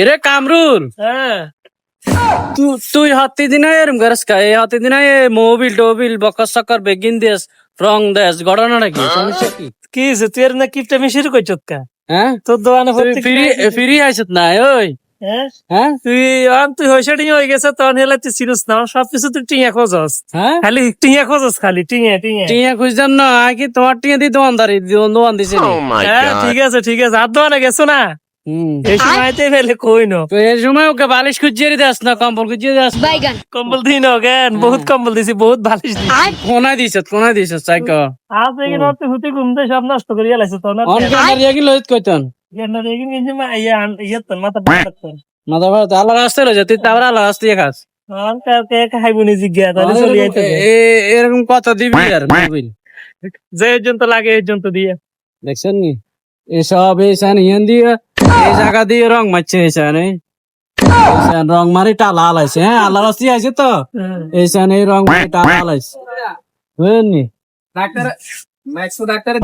এরে কামরুল। হ্যাঁ। তুই হাতি দিনা এরম করস কা? এই হাতি দিনা এ মোবিল টোবিল বকর সকর বেগিন দেস রং দেস ঘটনাটা কি সমস্যা কি? কি হয়েছে? তুই এর না কিপটা মিশির কইছত কা? হ্যাঁ? তোর দোকানে তুই ভর্তি ফ্রি ফ্রি আইছত না ওই। হ্যাঁ? হ্যাঁ? তুই আম তুই হইছে হয়ে গেছে তখন হেলে তুই চিনস না। সব কিছু তুই টিয়া খোঁজস। হ্যাঁ? খালি টিয়া খোঁজস খালি টিয়া টিয়া টিয়া খুঁজতাম না কি তোমার টিয়া দিয়ে দোয়ানদারি দোয়ান দিছে নি? হ্যাঁ ঠিক আছে ঠিক আছে। আর দোকানে গেছো না? এই সময়তে ফেলে কই ন? তো এই সময় ওকে বালিশ খুঁজিয়ে দেস না কম্বল খুঁজিয়ে দেস বাইগান। কম্বল দিই ন জ্ঞান বহুত কম্বল দিছি বহুত বালিশ দিছি। দিছ দিছ আজ হুতি ঘুমতে সব নষ্ট করে লাইছে তো না? অন কে কি লইত কইতন? জ্ঞান দেখি নিজে মা ইয়া ইয়া মাথা ডাক্তার মাথা ভাত আল্লাহ রাস্তায় লইছ তুই তারপরে আল্লাহ রাস্তায় খাস। আর কাকে খাইব নি জিজ্ঞা তাহলে চলে আইতে এ- এ- এরকম কত দিবি আর যে লাগে দিয়ে। দেখছেন নি? এসব এসান ইয়ান দিয়ে এই জায়গা দিয়ে রং মারছে এসান এই। রং মারি টালা আছে হ্যাঁ? আল্লাহ রাস্তি আছে তো? এসান এই রং মারি টালা আলাইছে আছে বুঝলি ডাক্তার ম্যাক্সু ডাক্তার